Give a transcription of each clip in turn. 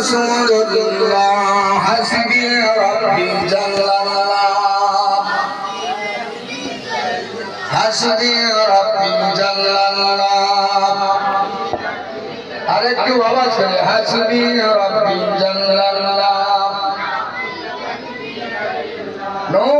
رسول الله حسبي ربي جل الله حسبي ربي جل الله আরেকটু আওয়াজ করে হাসবি রব্বি জাল্লাল্লাহ নূর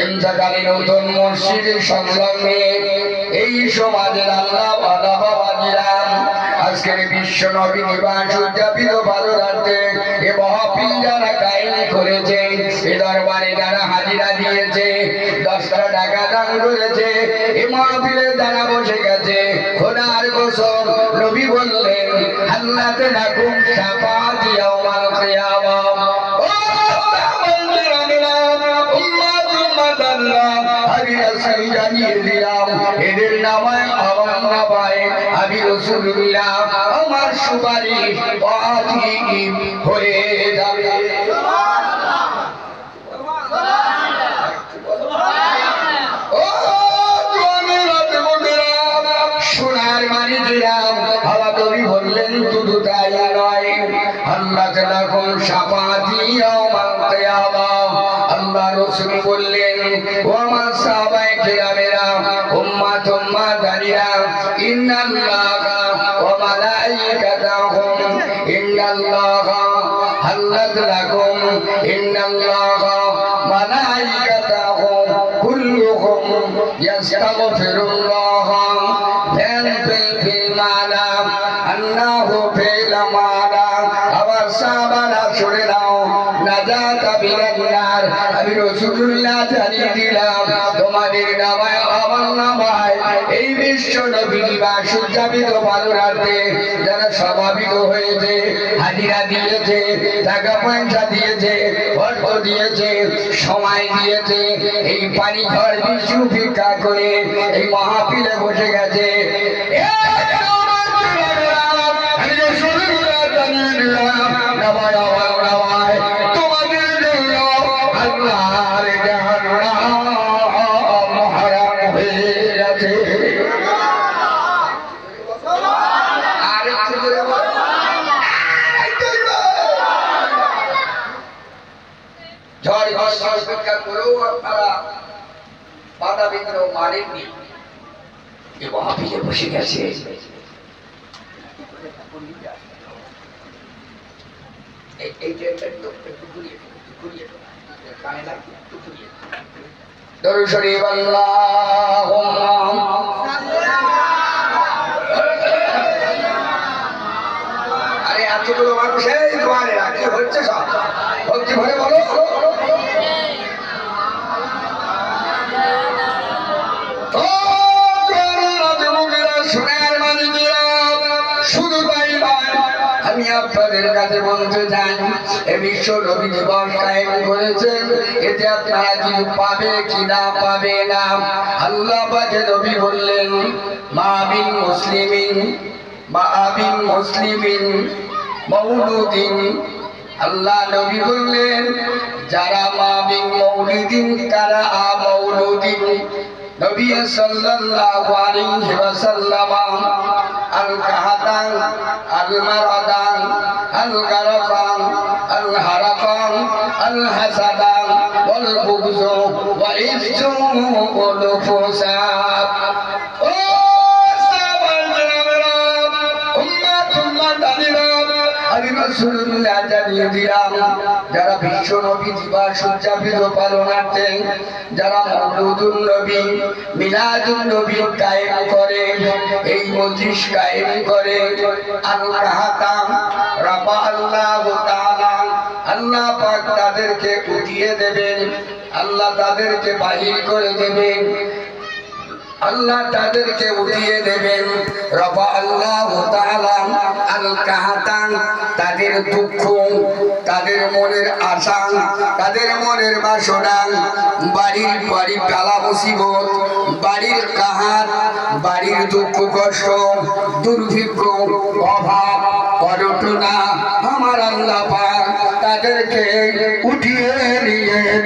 এমজাকালী নতুন মসজিদের সংলগ্নে এই সমাজের আল্লাহ ওয়ালা বাবাজিরা আজকের বিশ্ব নবী নিবাস উদযাপিত ভালো রাখতে এ মহাপিল যারা কাহিনী করেছে। এ দরবারে যারা হাজিরা দিয়েছে, দশটা টাকা দান করেছে, এ মহাপিলে যারা বসে গেছে, খোদার গোসল নবী বললেন আল্লাহতে রাখুন সাপা দিয়া আমার কিয়ামা। ও জানিয়ে দিলাম, এদের নামায় রসুল্লাহ আমার সুপারিশ হয়ে যাবে। বললেন লাকুম শাফাতি ইয়াউমাল কিয়ামা। আল্লাহ রাসূল বললেন ও আমার সাহাবায়ে কেরামেরা উম্মাত উম্মাতানিরা ইন্নাল্লাহা ওয়া মালাইকাতাহুম ইন্নাল্লাহা হাল্লাত লাকুম ইন্নাল্লাহা মালাইকাতাহুম কুল্লুহুম ইয়াস্তাগফিরুল্লাহ ذنب في المعنى أنه في المعنى আবার সাহাবারা শুনে নাও নাজাত বিনার আমি রসুল্লাহ জানিয়ে দিলাম তোমাদের নামায় আমার নামায় এই বিশ্ব নবী বা উদযাপিত ভালো যারা স্বাভাবিক হয়েছে, হাজিরা দিয়েছে, টাকা পয়সা দিয়েছে, অর্থ দিয়েছে, সময় দিয়েছে, এই পানি ঘর বিশ্ব ভিক্ষা করে এই মহাপিলে বসে গেছে। বর্ষা করেও আপনারা বাধা বিঘ্ন মহাবীরে বসে গেছে। আরে এতগুলো মানুষ এই দোয়ারে রাখি হচ্ছে সব? ভক্তি ভরে বলো। আপনাদের কাছে বলতে চাই এ বিশ্ব নবী দিবস কায়েম করেছেন এতে আপনারা কিছু পাবে কি না পাবে না। আল্লাহ পাকে নবী বললেন, মা বিন মুসলিমিন, মা বিন মুসলিমিন, মৌলুদিন। আল্লাহ নবী বললেন, যারা মা বিন মৌলুদিন, তারা আ মৌলুদিন নবী সাল্লাল্লাহু আলাইহি ওয়াসাল্লাম আল কাহাতান আল মারাদান আল গারাফান আল হারাফান আল হাসাদান যারা বিশ্ব নবী দিবস এই মজলিস কায়েম করে, আল কাহাতাম, রাফা আল্লাহ তাআলা, আল্লাহ তাদেরকে উঠিয়ে দেবেন, আল্লাহ তাদেরকে বাহির করে দেবেন, আল্লাহ তাদেরকে উঠিয়ে দেবেন রবা আল্লাহ আল কাহাতান দুঃখ, তাদের মনের আশা, তাদের মনের বাসনা, বাড়ির বাড়ি পালা মুসিবত, বাড়ির কাহার, বাড়ির দুঃখ, কষ্ট, দুর্ভিক্ষ, অভাব অরটনা আমার আল্লাহ পাক তাদেরকে উঠিয়ে নিয়ে